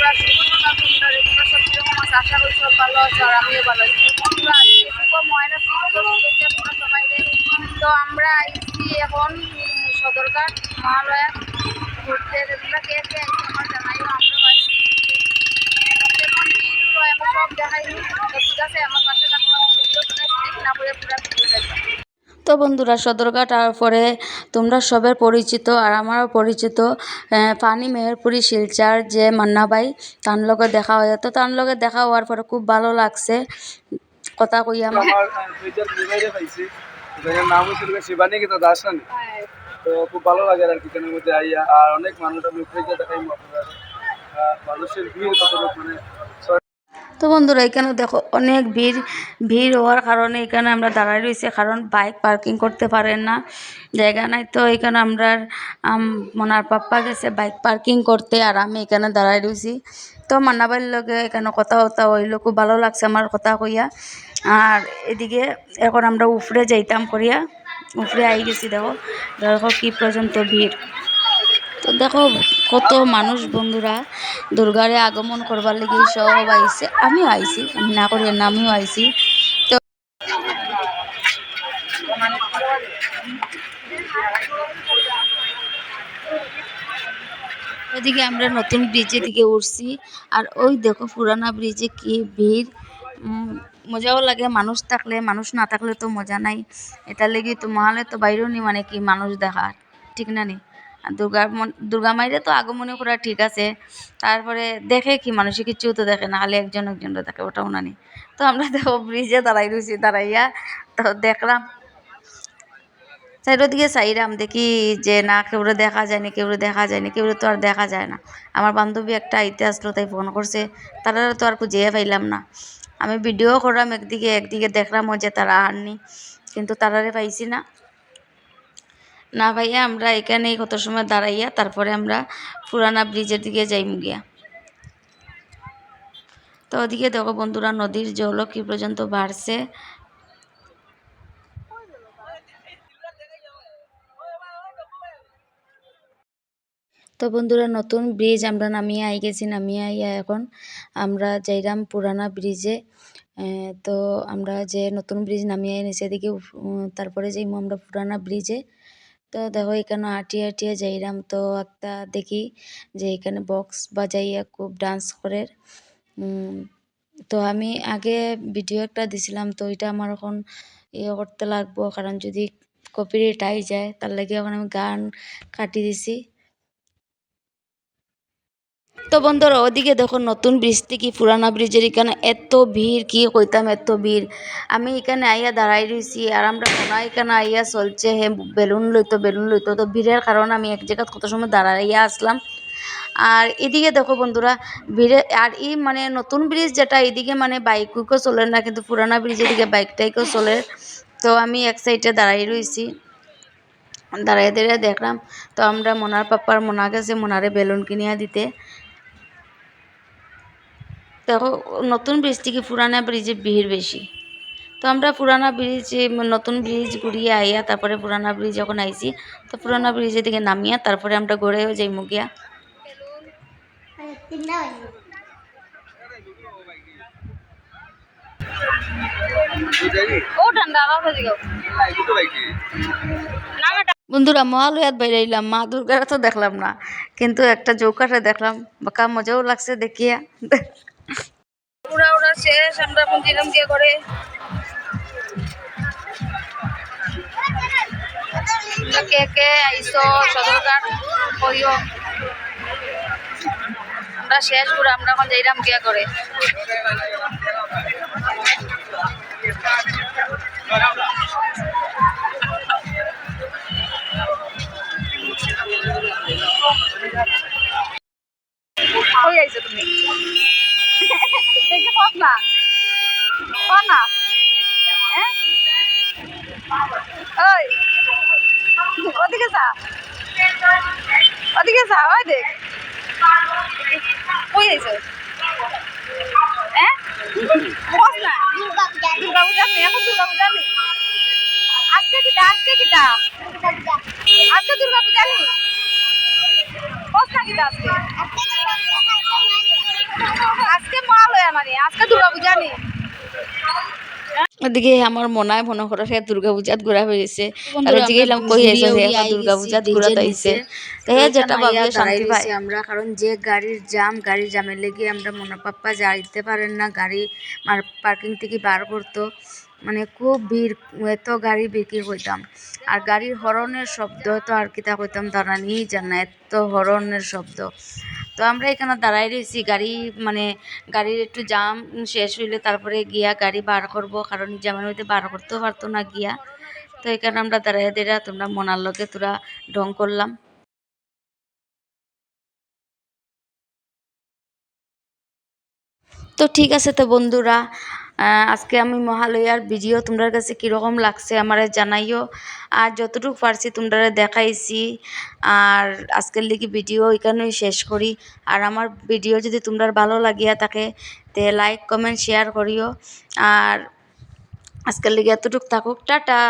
তোমরা শুভ তোমরা তোমরা সব করি সব ভালো আমিও ভালো আছি বন্ধুরা আজকে শুভ ময়না সবাই তো আমরা আইছি এখন সদরঘাট মহালয়া ঘুরতে তোমরা কে জানাইও আমরাও আইছি। কেমন সব দেখাইনি আছে আমার তো বন্ধুরা, সদরঘাট আর পরে তোমরা সবের পরিচিত আর আমারও পরিচিত পানি মেহেরপুরি শিলচার যে মান্নাবাই, তার লগে দেখা হয় তো তার লগে দেখা হওয়ার পরে খুব ভালো লাগছে। কথা কইয়া আমার নাম শিবানী গীতা দাসানি তো খুব ভালো লাগে আর কিচেনের মধ্যে আইয়া। আর অনেক মানুষ আমি দেখাই মানুষের ভিড় মানে তো বন্ধুরা, এখানে দেখো অনেক ভিড় ভিড় হওয়ার কারণে এখানে আমরা দাঁড়াই রয়েছি, কারণ বাইক পার্কিং করতে পারেন না, জায়গা নাই। তো এখানে আমরা মনার পাপ্পা গেছে বাইক পার্কিং করতে, আর আমি এখানে দাঁড়াই রয়েছি। তো মান্নাবাইর লগে এখানে কথা কথা হইল, খুব ভালো লাগছে আমার কথা কইয়া। আর এদিকে এখন আমরা উফরে যাইতাম করিয়া, উফরে আই গেছি দেখো। দেখো কি পর্যন্ত ভিড়। তো দেখো কত মানুষ বন্ধুরা দুর্গারে আগমন করবার লেগে সব আইসে আমিও আইসি আমি না করি না, আমিও আইছি। তো ওদিকে আমরা নতুন ব্রিজের দিকে উঠছি, আর ওই দেখো পুরানা ব্রিজে কি ভিড়। মজাও লাগে, মানুষ থাকলে, মানুষ না থাকলে তো মজা নাই। এটা লেগে তো মহালে তো বাইরেও নি মানে কি মানুষ দেখা ঠিক না নি? আর দুর্গা দুর্গা মাইরে তো আগমনে করা ঠিক আছে। তারপরে দেখে কি মানুষে কিছু তো দেখে না, খালি একজন একজনটা দেখে, ওটাও না নি তো আমরা দেখো ব্রিজে দাঁড়াই রয়েছি দাঁড়াইয়া তো দেখলাম। সাইডের দিকে সাইরাম দেখি যে না, কেউরে দেখা যায়নি, কেউরে দেখা যায়নি, কেউরে তো আর দেখা যায় না। আমার বান্ধবী একটা আইতে আসলো, তাই ফোন করছে। তারা তো আর খুঁজে পাইলাম না। আমি ভিডিও করলাম, একদিকে একদিকে দেখলাম ও যে তারা আননি, কিন্তু তারারে পাইছি না। না ভাইয়া, আমরা এখানেই কত সময় দাঁড়াইয়া, তারপরে আমরা পুরানা ব্রিজের দিকে যাই গিয়া। তো ওদিকে দেখো বন্ধুরা, নদীর জলও কি পর্যন্ত বাড়ছে। তো বন্ধুরা, নতুন ব্রিজ আমরা নামিয়ে আই গেছি, নামিয়ে আইয়া এখন আমরা যাইরাম পুরানা ব্রিজে। তো আমরা যে নতুন ব্রিজ নামিয়ে এনেছি, এদিকে তারপরে যাইমু আমরা পুরানা ব্রিজে। তো দেখো এখানে আটিয়ে আটিয়ে যাইরাম তো একটা দেখি যে এখানে বক্স বাজাইয়া খুব ডান্স করে। তো আমি আগে ভিডিও একটা দিছিলাম। তো এটা আমার এখন ইয়ে করতে লাগবো। কারণ যদি কপিরাইট আই যায়, তার লাগে এখন আমি গান কাটি দিছি। তো বন্ধুরা ওদিকে দেখো নতুন ব্রিজ থেকে পুরানা ব্রিজের এখানে এত ভিড় কি কইতাম এত ভিড় আমি এখানে আইয়া দাঁড়াই রয়েছি আর আমরা কোনা এখানে আইয়া চলছে হে বেলুন লইতো বেলুন লইতো তো ভিড়ের কারণে আমি এক জায়গায় কত সময় দাঁড়াইয়া আসলাম আর এদিকে দেখো বন্ধুরা ভিড়ে আর এই মানে নতুন ব্রিজ যেটা, এদিকে মানে বাইকও চলে না, কিন্তু পুরানা ব্রিজের দিকে বাইক টাইকও চলে। তো আমি এক সাইডে দাঁড়াই রয়েছি দাঁড়াইয়ে দাঁড়িয়ে দেখলাম, তো আমরা মোনার পাপ্পার মোনা গেছে, মোনারে বেলুন কিনিয়া দিতে। দেখো, নতুন ব্রিজ থেকে পুরানা ব্রিজে ভিড় বেশি। তো আমরা পুরানা ব্রিজ নতুন ব্রিজ ঘুরিয়ে আইয়া তারপরে পুরানা ব্রিজ যখন আইছি, তো পুরানা ব্রিজের দিকে নামিয়া তারপরে আমরা ঘুরেও যাই মুগিয়া বন্ধুরা মহালয়াত বাইরাইলাম মা দুর্গারা তো দেখলাম না, কিন্তু একটা চৌকাঠে দেখলাম, বাঁকা মজাও লাগছে দেখিয়া। পুরা ওরা শেষ, আমরা এখন দিলাম দিয়ে করে কে কে আইসো, সদরঘাট কইও। আমরা শেষ পুরা, আমরা এখন যাইলাম গিয়া করে কই আইছো তুমি? দেখে পাস না। না। হ্যাঁ? ওই। ওদিকে যা। ওদিকে যা, ওই দেখ। কই আইছো হ্যাঁ? পাস না। দুর্গা পূজা নেই, এখন দুর্গা পূজা নেই। আজকে কিটা আজকে কিটা? আজকে দুর্গা পূজা নেই। পাস না কিটা আজকে? আজকে দুর্গা পূজা নেই। ওদিকে আমার মনায় মনে করো সে দুর্গা পূজাত ঘোরা হয়েছে আর ওদিকে এলাম কই আইছে সে দুর্গা পূজাত ঘোরা আইছে তো হে যেটা ভাবে শান্তি পাই আমরা কারণ যে গাড়ির জাম গাড়ির লেগে আমরা মনে পাপ্পা যাইতে পারেন না। গাড়ি পার্কিং থেকে বার করতো। মানে খুব ভিড় এত গাড়ি বিক্রি করতাম। আর গাড়ির হরনের শব্দ তো আর কিতা কইতাম দাঁড়ানি জানা এত হরনের শব্দ। তো আমরা এখানে দাঁড়াই রয়েছি। গাড়ি মানে গাড়ির একটু জাম শেষ হইলে তারপরে গিয়া গাড়ি বার করব। কারণ জামের মধ্যে বার করতেও পারতো না গিয়া। তো এখানে আমরা দাঁড়াই দাঁড়া তোমরা মনার লোকে তোরা ঢং করলাম। তো ঠিক আছে তো বন্ধুরা আজকে আমি মহালয়ার ভিডিও তোমার কাছে কীরকম লাগছে আমার জানাইও। আর যতটুকু পারছি তোমরা দেখাইছি। আর আজকের লিগে ভিডিও এখানেই শেষ করি। আর আমার ভিডিও যদি তোমরা ভালো লাগিয়া থাকে, তে লাইক কমেন্ট শেয়ার করিও। আর আজকের লিগে এতটুকু থাকুক। টাটা।